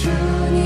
주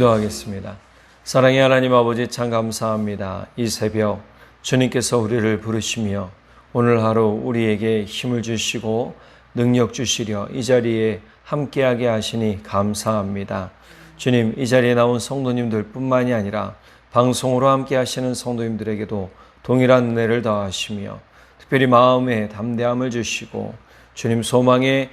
기도하겠습니다. 사랑의 하나님 아버지 참 감사합니다. 이 새벽 주님께서 우리를 부르시며 오늘 하루 우리에게 힘을 주시고 능력 주시려 이 자리에 함께하게 하시니 감사합니다. 주님 이 자리에 나온 성도님들 뿐만이 아니라 방송으로 함께 하시는 성도님들에게도 동일한 은혜를 더하시며 특별히 마음에 담대함을 주시고 주님 소망의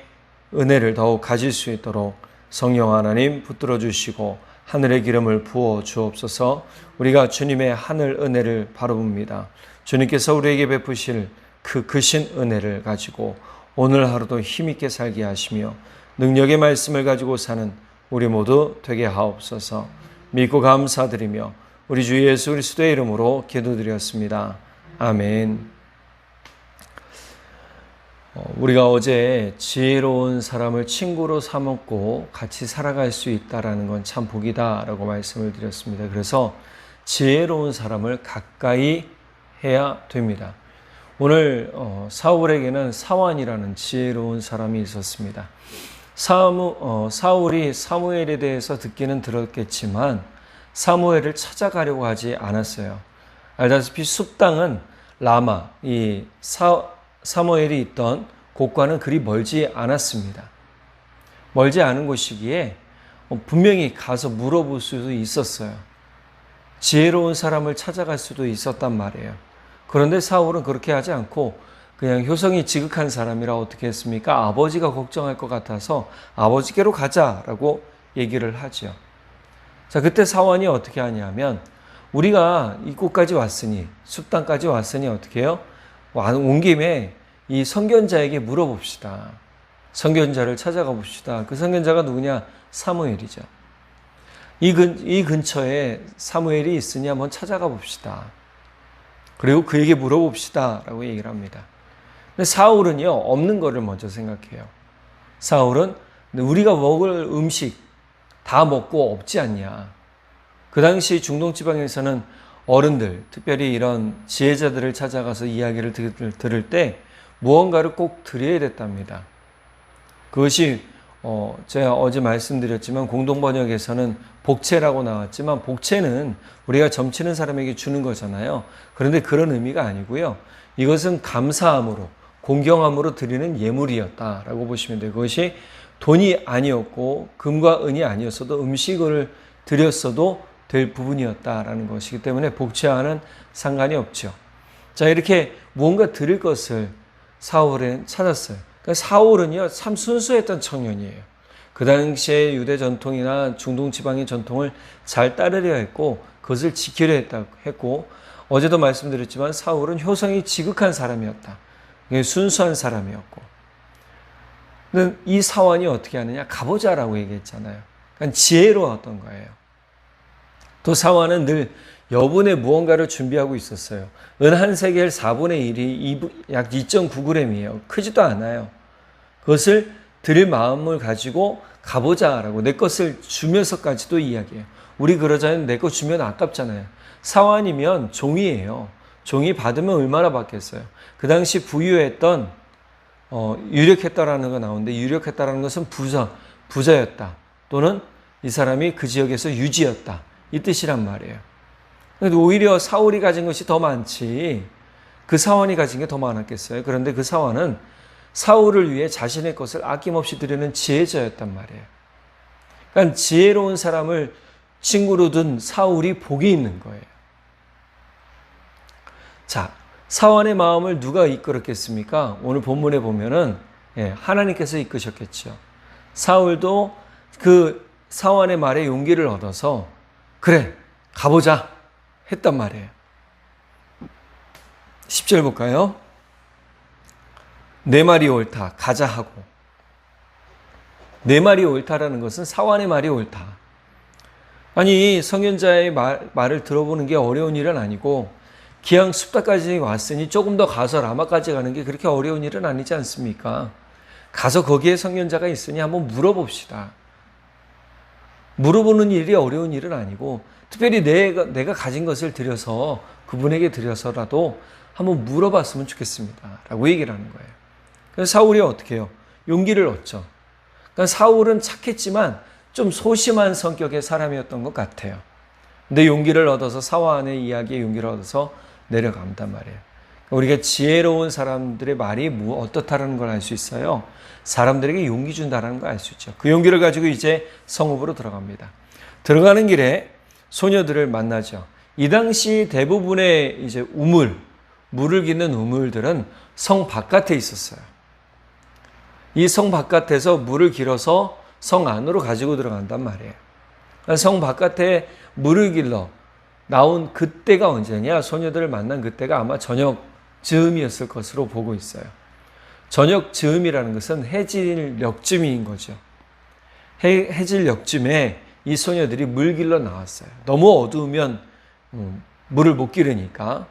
은혜를 더욱 가질 수 있도록 성령 하나님 붙들어 주시고 하늘의 기름을 부어 주옵소서 우리가 주님의 하늘 은혜를 바라봅니다. 주님께서 우리에게 베푸실 그 크신 은혜를 가지고 오늘 하루도 힘있게 살게 하시며 능력의 말씀을 가지고 사는 우리 모두 되게 하옵소서 믿고 감사드리며 우리 주 예수 그리스도의 이름으로 기도드렸습니다. 아멘. 어, 우리가 어제 지혜로운 사람을 친구로 삼았고 같이 살아갈 수 있다라는 건 참 복이다라고 말씀을 드렸습니다. 그래서 지혜로운 사람을 가까이 해야 됩니다. 오늘 어, 사울에게는 사완이라는 지혜로운 사람이 있었습니다. 사무, 어, 사울이 사무엘에 대해서 듣기는 들었겠지만 사무엘을 찾아가려고 하지 않았어요. 알다시피 숲당은 라마, 이 사, 사무엘이 있던 곳과는 그리 멀지 않았습니다. 멀지 않은 곳이기에 분명히 가서 물어볼 수도 있었어요. 지혜로운 사람을 찾아갈 수도 있었단 말이에요. 그런데 사울은 그렇게 하지 않고 그냥 효성이 지극한 사람이라 어떻게 했습니까? 아버지가 걱정할 것 같아서 아버지께로 가자라고 얘기를 하죠. 자, 그때 사원이 어떻게 하냐면 우리가 이곳까지 왔으니 숲당까지 왔으니 어떻게 해요? 온 김에 이 선견자에게 물어봅시다. 선견자를 찾아가 봅시다. 그 선견자가 누구냐? 사무엘이죠. 이, 근, 이 근처에 사무엘이 있으니 한번 찾아가 봅시다. 그리고 그에게 물어봅시다. 라고 얘기를 합니다. 근데 사울은요, 없는 거를 먼저 생각해요. 사울은 우리가 먹을 음식 다 먹고 없지 않냐. 그 당시 중동 지방에서는 어른들, 특별히 이런 지혜자들을 찾아가서 이야기를 들을 때 무언가를 꼭 드려야 됐답니다. 그것이 어, 제가 어제 말씀드렸지만 공동 번역에서는 복채라고 나왔지만 복채는 우리가 점치는 사람에게 주는 거잖아요. 그런데 그런 의미가 아니고요. 이것은 감사함으로 공경함으로 드리는 예물이었다라고 보시면 돼요. 그것이 돈이 아니었고 금과 은이 아니었어도 음식을 드렸어도 될 부분이었다라는 것이기 때문에 복채와는 상관이 없죠. 자 이렇게 무언가 드릴 것을 사울은 찾았어요. 그러니까 사울은요 참 순수했던 청년이에요. 그 당시에 유대 전통이나 중동 지방의 전통을 잘 따르려 했고 그것을 지키려 했다 했고 어제도 말씀드렸지만 사울은 효성이 지극한 사람이었다. 순수한 사람이었고. 근데 이 사원이 어떻게 하느냐? 가보자라고 얘기했잖아요. 그러니까 지혜로웠던 거예요. 또 사원은 늘 여분의 무언가를 준비하고 있었어요. 은 한 세겔 4분의 1이 약 2.9g이에요. 크지도 않아요. 그것을 드릴 마음을 가지고 가보자라고 내 것을 주면서까지도 이야기해요. 우리 그러자면 내거 주면 아깝잖아요. 사환이면 종이에요. 종이 받으면 얼마나 받겠어요. 그 당시 부유했던 어, 유력했다라는 거 나오는데 유력했다라는 것은 부자, 부자였다. 또는 이 사람이 그 지역에서 유지였다. 이 뜻이란 말이에요. 오히려 사울이 가진 것이 더 많지 그 사원이 가진 게 더 많았겠어요. 그런데 그 사원은 사울을 위해 자신의 것을 아낌없이 드리는 지혜자였단 말이에요. 그러니까 지혜로운 사람을 친구로 둔 사울이 복이 있는 거예요. 자, 사원의 마음을 누가 이끌었겠습니까? 오늘 본문에 보면은 예, 하나님께서 이끄셨겠죠. 사울도 그 사원의 말에 용기를 얻어서 그래 가보자 했단 말이에요. 10절 볼까요? 내 말이 옳다 가자 하고 내 말이 옳다라는 것은 사원의 말이 옳다. 아니 성현자의 말, 말을 들어보는 게 어려운 일은 아니고 기왕 숲다까지 왔으니 조금 더 가서 라마까지 가는 게 그렇게 어려운 일은 아니지 않습니까? 가서 거기에 성년자가 있으니 한번 물어봅시다. 물어보는 일이 어려운 일은 아니고 특별히 내가, 내가 가진 것을 들여서 그분에게 드려서라도 한번 물어봤으면 좋겠습니다. 라고 얘기를 하는 거예요. 그래서 사울이 어떻게 해요? 용기를 얻죠. 그러니까 사울은 착했지만 좀 소심한 성격의 사람이었던 것 같아요. 근데 용기를 얻어서 사화안의 이야기에 용기를 얻어서 내려간단 말이에요. 우리가 지혜로운 사람들의 말이 뭐 어떻다라는 걸 알 수 있어요. 사람들에게 용기 준다라는 걸 알 수 있죠. 그 용기를 가지고 이제 성읍으로 들어갑니다. 들어가는 길에 소녀들을 만나죠. 이 당시 대부분의 이제 우물, 물을 기는 우물들은 성 바깥에 있었어요. 이 성 바깥에서 물을 길어서 성 안으로 가지고 들어간단 말이에요. 성 바깥에 물을 길러 나온 그때가 언제냐? 소녀들을 만난 그때가 아마 저녁 즈음이었을 것으로 보고 있어요. 저녁 즈음이라는 것은 해질 역쯤인 거죠. 해, 해질 역쯤에 이 소녀들이 물 길러 나왔어요. 너무 어두우면 음, 물을 못 기르니까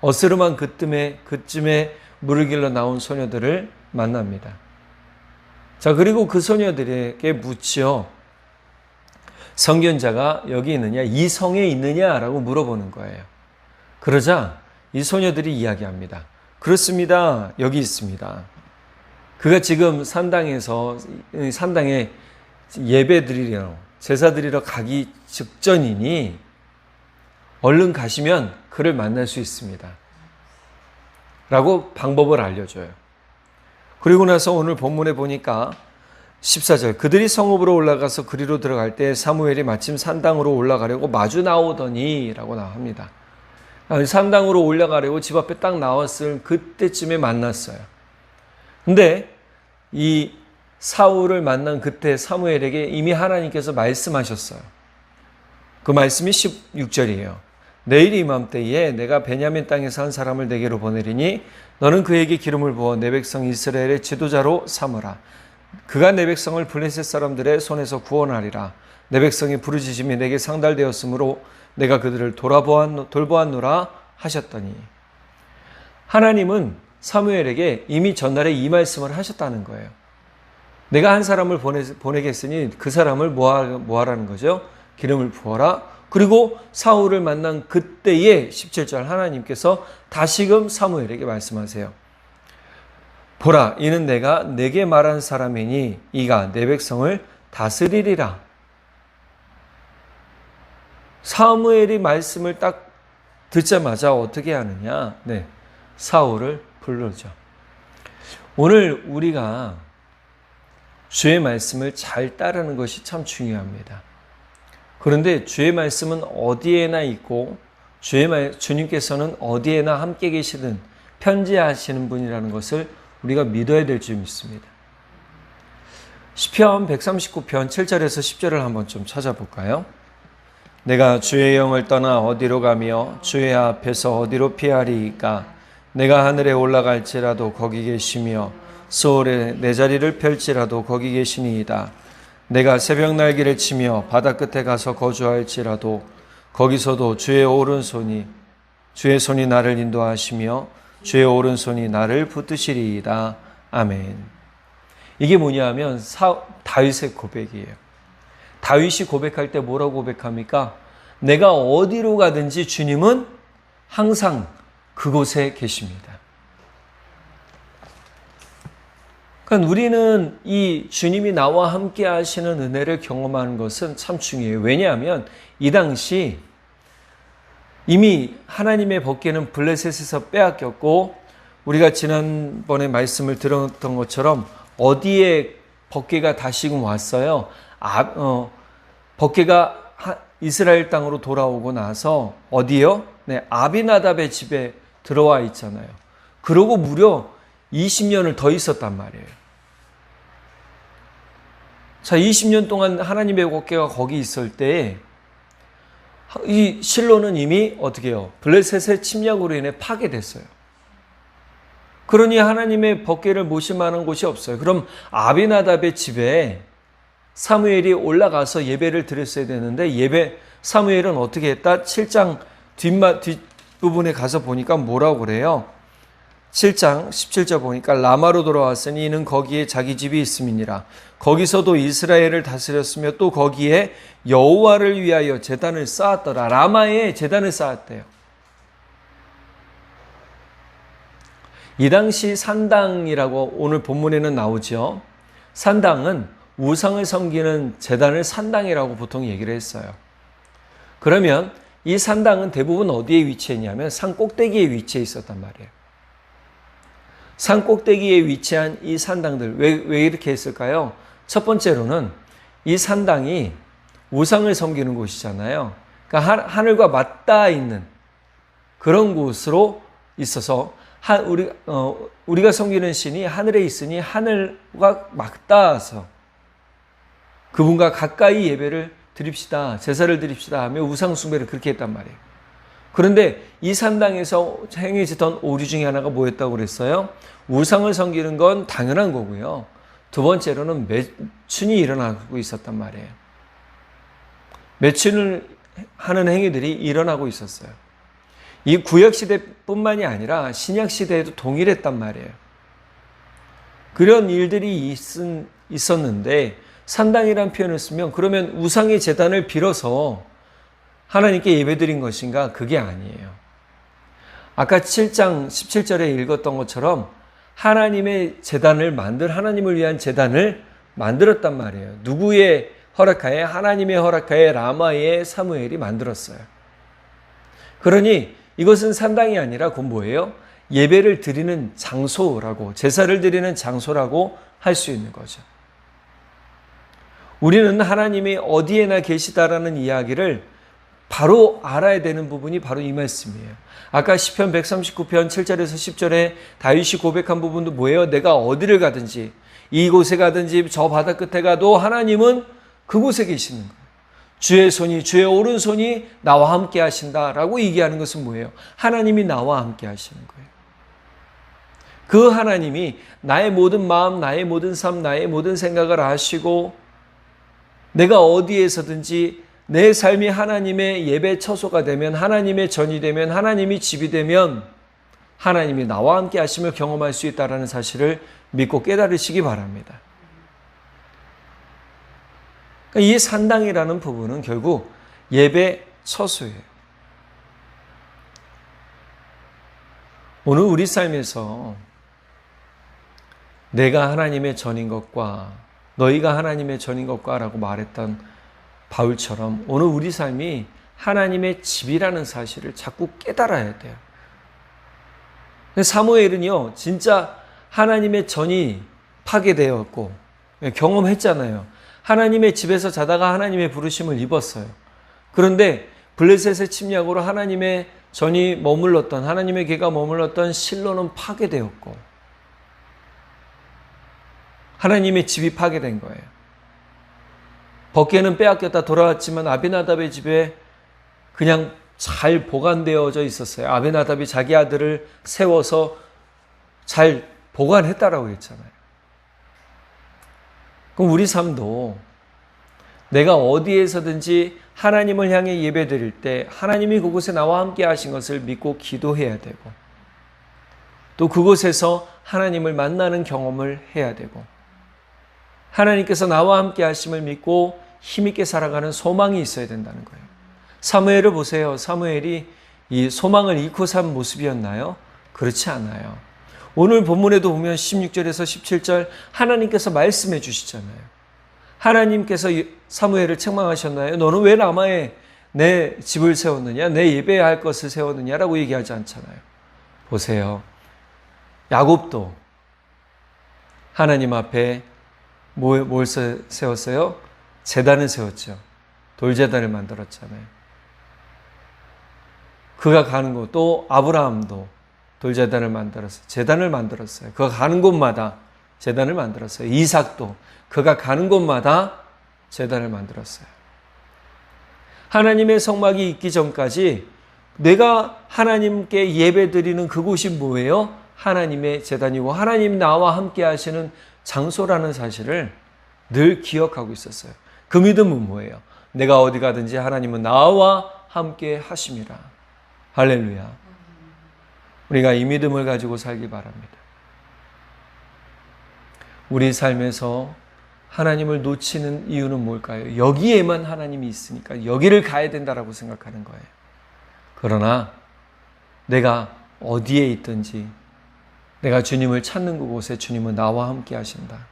어스름한 그쯤에 그쯤에 물을 길러 나온 소녀들을 만납니다. 자 그리고 그 소녀들에게 묻지요. 성견자가 여기 있느냐, 이 성에 있느냐라고 물어보는 거예요. 그러자 이 소녀들이 이야기합니다. 그렇습니다. 여기 있습니다. 그가 지금 산당에서 산당에 예배 드리려 제사 드리러 가기 직전이니 얼른 가시면 그를 만날 수 있습니다. 라고 방법을 알려줘요. 그리고 나서 오늘 본문에 보니까 14절 그들이 성읍으로 올라가서 그리로 들어갈 때 사무엘이 마침 산당으로 올라가려고 마주 나오더니 라고 나옵니다. 산당으로 올라가려고 집 앞에 딱 나왔을 그때쯤에 만났어요. 근데 이 사울을 만난 그때 사무엘에게 이미 하나님께서 말씀하셨어요. 그 말씀이 16절이에요. 내일 이맘때에 내가 베냐민 땅에서 한 사람을 내게로 보내리니 너는 그에게 기름을 부어 내 백성 이스라엘의 지도자로 삼으라. 그가 내 백성을 블레셋 사람들의 손에서 구원하리라. 내 백성이 부르짖음이 내게 상달되었으므로 내가 그들을 돌아보았, 돌보았노라 하셨더니 하나님은 사무엘에게 이미 전날에 이 말씀을 하셨다는 거예요. 내가 한 사람을 보내, 보내겠으니 그 사람을 뭐하, 뭐하라는 거죠? 기름을 부어라. 그리고 사울을 만난 그때에 17절 하나님께서 다시금 사무엘에게 말씀하세요. 보라, 이는 내가 내게 말한 사람이니 이가 내 백성을 다스리리라. 사무엘이 말씀을 딱 듣자마자 어떻게 하느냐? 네. 사울을 불러죠. 오늘 우리가 주의 말씀을 잘 따르는 것이 참 중요합니다. 그런데 주의 말씀은 어디에나 있고 주의 말, 주님께서는 어디에나 함께 계시든 편지하시는 분이라는 것을 우리가 믿어야 될 줄 믿습니다. 시편 139편 7절에서 10절을 한번 좀 찾아볼까요? 내가 주의 영을 떠나 어디로 가며 주의 앞에서 어디로 피하리까 내가 하늘에 올라갈지라도 거기 계시며 소울에 내 자리를 펼지라도 거기 계시니이다 내가 새벽 날개를 치며 바다 끝에 가서 거주할지라도 거기서도 주의 오른손이 주의 손이 나를 인도하시며 주의 오른손이 나를 붙드시리이다 아멘 이게 뭐냐면 사, 다윗의 고백이에요 다윗이 고백할 때 뭐라고 고백합니까? 내가 어디로 가든지 주님은 항상 그곳에 계십니다. 그러니까 우리는 이 주님이 나와 함께 하시는 은혜를 경험하는 것은 참 중요해요. 왜냐하면 이 당시 이미 하나님의 법궤는 블레셋에서 빼앗겼고 우리가 지난번에 말씀을 들었던 것처럼 어디에 법궤가 다시금 왔어요? 아, 어, 하- 이스라엘 땅으로 돌아오고 나서 어디요? 네, 아비나답의 집에 들어와 있잖아요. 그러고 무려 20년을 더 있었단 말이에요. 자, 20년 동안 하나님의 법계가 거기 있을 때 이 실로는 이미 어떻게 해요? 블레셋의 침략으로 인해 파괴됐어요. 그러니 하나님의 법궤를 만한 곳이 없어요. 그럼 아비나답의 집에 사무엘이 올라가서 예배를 드렸어야 되는데 예배 사무엘은 어떻게 했다? 7장 뒷마 뒷부분에 가서 보니까 뭐라고 그래요? 7장 17절 보니까 라마로 돌아왔으니 이는 거기에 자기 집이 있음이니라. 거기서도 이스라엘을 다스렸으며 또 거기에 여호와를 위하여 제단을 쌓았더라. 라마에 제단을 쌓았대요. 이 당시 산당이라고 오늘 본문에는 나오죠. 산당은 우상을 섬기는 제단을 산당이라고 보통 얘기를 했어요. 그러면 이 산당은 대부분 어디에 위치했냐면 산 꼭대기에 위치해 있었단 말이에요. 산 꼭대기에 위치한 이 산당들 왜, 왜 이렇게 했을까요? 첫 번째로는 이 산당이 우상을 섬기는 곳이잖아요. 그러니까 하- 하늘과 맞닿아 있는 그런 곳으로 있어서 하, 우리, 어, 우리가 섬기는 신이 하늘에 있으니 하늘과 맞닿아서 그분과 가까이 예배를 드립시다. 제사를 드립시다 하며 우상 숭배를 그렇게 했단 말이에요. 그런데 이 산당에서 행해지던 오류 중에 하나가 뭐였다고 그랬어요? 우상을 섬기는 건 당연한 거고요. 두 번째로는 매춘이 일어나고 있었단 말이에요. 매춘을 하는 행위들이 일어나고 있었어요. 이 구약 시대뿐만이 아니라 신약 시대에도 동일했단 말이에요. 그런 일들이 있은, 있었는데 산당이란 표현을 쓰면 그러면 우상의 재단을 빌어서 하나님께 예배드린 것인가? 그게 아니에요. 아까 7장 17절에 읽었던 것처럼 하나님의 재단을 만들 하나님을 위한 재단을 만들었단 말이에요. 누구의 허락하에 하나님의 허락하에 라마의 사무엘이 만들었어요. 그러니 이것은 산당이 아니라 곧 뭐예요? 예배를 드리는 장소라고 제사를 드리는 장소라고 할 수 있는 거죠. 우리는 하나님이 어디에나 계시다라는 이야기를 바로 알아야 되는 부분이 바로 이 말씀이에요. 아까 시편 139편 7절에서 10절에 다윗이 고백한 부분도 뭐예요? 내가 어디를 가든지 이곳에 가든지 저 바다 끝에 가도 하나님은 그곳에 계시는 거예요. 주의 손이 주의 오른손이 나와 함께 하신다라고 얘기하는 것은 뭐예요? 하나님이 나와 함께 하시는 거예요. 그 하나님이 나의 모든 마음, 나의 모든 삶, 나의 모든 생각을 아시고 내가 어디에서든지 내 삶이 하나님의 예배 처소가 되면 하나님의 전이 되면 하나님이 집이 되면 하나님이 나와 함께 하심을 경험할 수 있다라는 사실을 믿고 깨달으시기 바랍니다. 그러니까 이 산당이라는 부분은 결국 예배 처소예요. 오늘 우리 삶에서 내가 하나님의 전인 것과 너희가 하나님의 전인 것과라고 말했던 바울처럼 오늘 우리 삶이 하나님의 집이라는 사실을 자꾸 깨달아야 돼요. 사무엘은요, 진짜 하나님의 전이 파괴되었고 경험했잖아요. 하나님의 집에서 자다가 하나님의 부르심을 입었어요. 그런데 블레셋의 침략으로 하나님의 전이 머물렀던 하나님의 개가 머물렀던 실로는 파괴되었고 하나님의 집이 파괴된 거예요. 벗개는 빼앗겼다 돌아왔지만 아비나답의 집에 그냥 잘 보관되어져 있었어요. 아비나답이 자기 아들을 세워서 잘 보관했다라고 했잖아요. 그럼 우리 삶도 내가 어디에서든지 하나님을 향해 예배 드릴 때 하나님이 그곳에 나와 함께 하신 것을 믿고 기도해야 되고 또 그곳에서 하나님을 만나는 경험을 해야 되고 하나님께서 나와 함께 하심을 믿고 힘있게 살아가는 소망이 있어야 된다는 거예요. 사무엘을 보세요. 사무엘이 이 소망을 잃고 산 모습이었나요? 그렇지 않아요. 오늘 본문에도 보면 16절에서 17절 하나님께서 말씀해 주시잖아요. 하나님께서 사무엘을 책망하셨나요? 너는 왜 라마에 내 집을 세웠느냐? 내 예배해야 할 것을 세웠느냐라고 얘기하지 않잖아요. 보세요. 야곱도 하나님 앞에 뭘, 뭘 세웠어요? 재단을 세웠죠. 돌재단을 만들었잖아요. 그가 가는 곳, 또 아브라함도 돌재단을 만들었어요. 재단을 만들었어요. 그가 가는 곳마다 재단을 만들었어요. 이삭도 그가 가는 곳마다 재단을 만들었어요. 하나님의 성막이 있기 전까지 내가 하나님께 예배드리는 그곳이 뭐예요? 하나님의 재단이고 하나님 나와 함께 하시는 장소라는 사실을 늘 기억하고 있었어요. 그 믿음은 뭐예요? 내가 어디 가든지 하나님은 나와 함께 하심이라. 할렐루야. 우리가 이 믿음을 가지고 살기 바랍니다. 우리 삶에서 하나님을 놓치는 이유는 뭘까요? 여기에만 하나님이 있으니까 여기를 가야 된다라고 생각하는 거예요. 그러나 내가 어디에 있든지 내가 주님을 찾는 그곳에 주님은 나와 함께 하신다.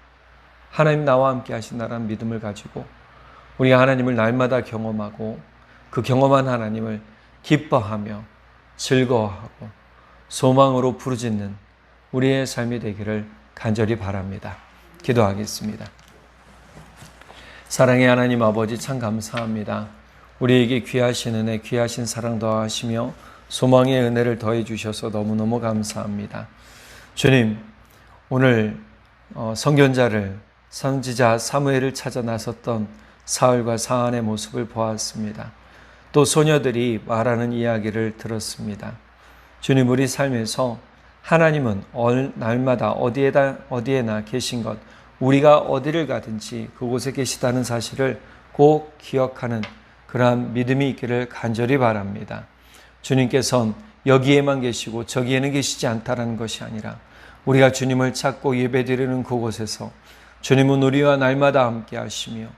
하나님 나와 함께 하신다라는 믿음을 가지고 우리가 하나님을 날마다 경험하고 그 경험한 하나님을 기뻐하며 즐거워하고 소망으로 부르짖는 우리의 삶이 되기를 간절히 바랍니다. 기도하겠습니다. 사랑의 하나님 아버지 참 감사합니다. 우리에게 귀하신 은혜, 귀하신 사랑 더하시며 소망의 은혜를 더해 주셔서 너무너무 감사합니다. 주님, 오늘 어, 성견자를 선지자 사무엘을 찾아 나섰던 사울과 사안의 모습을 보았습니다. 또 소녀들이 말하는 이야기를 들었습니다. 주님, 우리 삶에서 하나님은 얼- 날마다 어디에다, 어디에나 계신 것, 우리가 어디를 가든지 그곳에 계시다는 사실을 꼭 기억하는 그러한 믿음이 있기를 간절히 바랍니다. 주님께서는 여기에만 계시고 저기에는 계시지 않다라는 것이 아니라 우리가 주님을 찾고 예배드리는 그곳에서 주님은 우리와 날마다 함께 하시며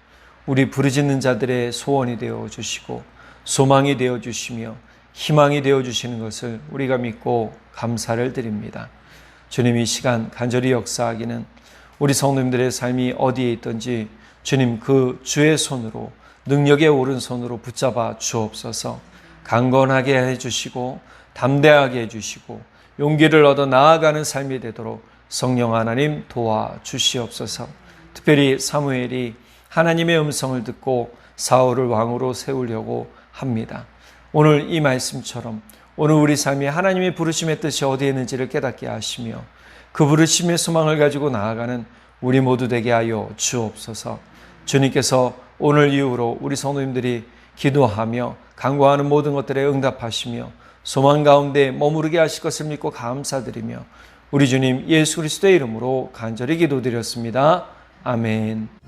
우리 부르짖는 자들의 소원이 되어 주시고 소망이 되어 주시며 희망이 되어 주시는 것을 우리가 믿고 감사를 드립니다. 주님 이 시간 간절히 역사하기는 우리 성도님들의 삶이 어디에 있든지 주님 그 주의 손으로 능력의 오른손으로 붙잡아 주옵소서 강건하게 해 주시고 담대하게 해 주시고 용기를 얻어 나아가는 삶이 되도록 성령 하나님 도와 주시옵소서 특별히 사무엘이 하나님의 음성을 듣고 사울을 왕으로 세우려고 합니다. 오늘 이 말씀처럼 오늘 우리 삶이 하나님의 부르심의 뜻이 어디에 있는지를 깨닫게 하시며 그 부르심의 소망을 가지고 나아가는 우리 모두 되게 하여 주옵소서. 주님께서 오늘 이후로 우리 성도님들이 기도하며 간구하는 모든 것들에 응답하시며 소망 가운데 머무르게 하실 것을 믿고 감사드리며 우리 주님 예수 그리스도의 이름으로 간절히 기도드렸습니다. 아멘.